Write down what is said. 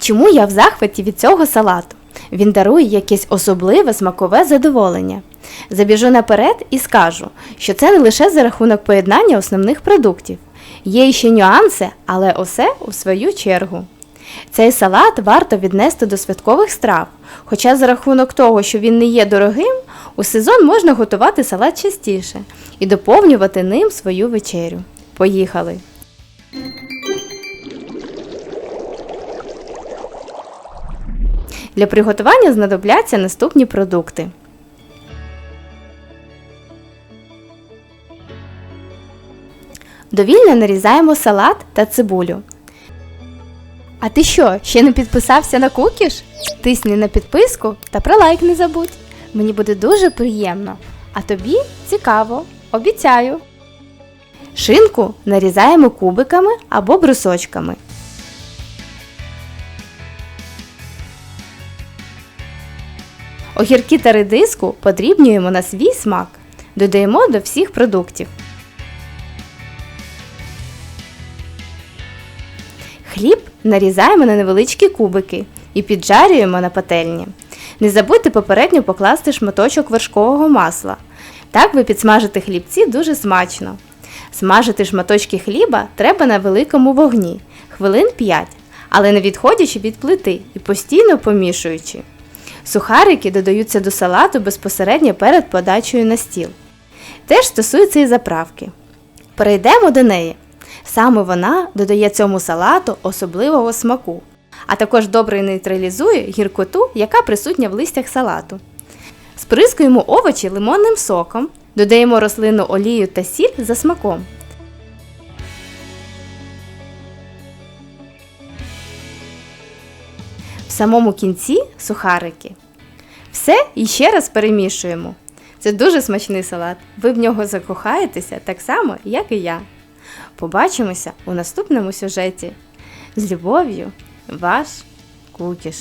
Чому я в захваті від цього салату? Він дарує якесь особливе смакове задоволення. Забіжу наперед і скажу, що це не лише за рахунок поєднання основних продуктів. Є ще нюанси, але усе у свою чергу. Цей салат варто віднести до святкових страв, хоча за рахунок того, що він не є дорогим, у сезон можна готувати салат частіше і доповнювати ним свою вечерю. Поїхали! Для приготування знадобляться наступні продукти. Довільно нарізаємо салат та цибулю. А ти що, ще не підписався на кукіш? Тисни на підписку та про лайк не забудь. Мені буде дуже приємно. А тобі цікаво, обіцяю. Шинку нарізаємо кубиками або брусочками. Огірки та редиску подрібнюємо на свій смак. Додаємо до всіх продуктів. Хліб нарізаємо на невеличкі кубики і піджарюємо на пательні. Не забудьте попередньо покласти шматочок вершкового масла. Так ви підсмажите хлібці дуже смачно. Смажити шматочки хліба треба на великому вогні хвилин 5, але не відходячи від плити і постійно помішуючи. Сухарики додаються до салату безпосередньо перед подачею на стіл. Теж стосується і заправки. Перейдемо до неї. Саме вона додає цьому салату особливого смаку, а також добре нейтралізує гіркоту, яка присутня в листях салату. Сприскуємо овочі лимонним соком, додаємо рослинну олію та сіль за смаком. В самому кінці сухарики. Все і ще раз перемішуємо. Це дуже смачний салат. Ви в нього закохаєтеся так само, як і я. Побачимося у наступному сюжеті. З любов'ю, ваш Кукіш.